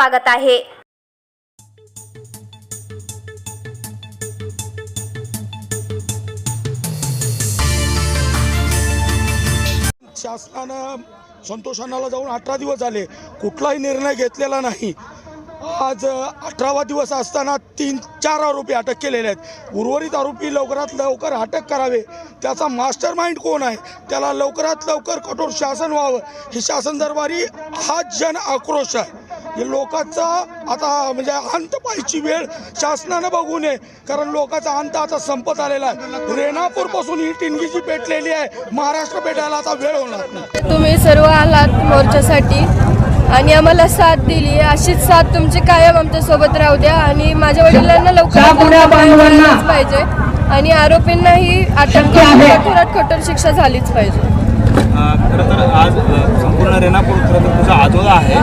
स्वागत आहे. शासनानं संतोषांनाला जाऊन अठरा दिवस झाले. कुठलाही निर्णय घेतलेला नाही. आज अठरावा दिवस असताना तीन चार आरोपी अटक केलेले आहेत. उर्वरित आरोपी लवकरात लवकर अटक करावे. त्याचा मास्टर माइंड कोण आहे? त्याला लवकरात लवकर कठोर शासन व्हावं. ही शासन दरबारी हा जन आक्रोश आहे. लोकांचा आता म्हणजे अंत पाहायची वेळ शासनानं बघू नये. कारण लोकांचा अंत आता संपत आलेला आहे. रेणापूरपासून ही टिनगी जी पेटलेली आहे. महाराष्ट्र पेटायला आता वेळ होणार नाही. तुम्ही सर्व आलात मोर्चासाठी आणि आम्हाला साथ दिली अशीच साथ तुमची कायम आमच्यासोबत राहू द्या आणि माझ्या वडिलांना लवकरात लवकर पाहिजे. आणि आरोपींनाही अटक कठोरात कठोर शिक्षा झालीच पाहिजे. खरं तर आज संपूर्ण रेणापूर खरं तर तुझा आजोळा आहे.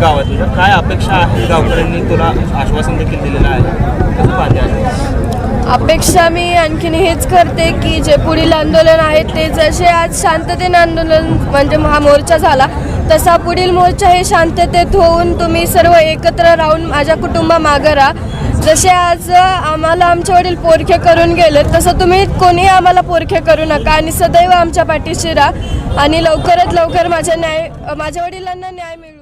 गाव आहे तुझं काय अपेक्षा आहे गावकऱ्यांनी तुला आश्वासन देखील दिलेलं आहे? कसं पाहते आहे अपेक्षा मी आणखीन हेच करते की जे पुढील आंदोलन आहे ते जसे आज शांततेने आंदोलन म्हणजे हा मोर्चा झाला तसा पुढील मोर्चा हे शांततेत होऊन तुम्ही सर्व एकत्र राहून माझ्या कुटुंबा मागं राहा. जसे आज आम्हाला आमचे वडील पोरखे करून गेले तसं तुम्ही कोणी आम्हाला पोरखे करू नका आणि सदैव आमच्या पाठीशी राहा आणि लवकरात लवकर माझ्या न्याय माझ्या वडिलांना न्याय मिळू.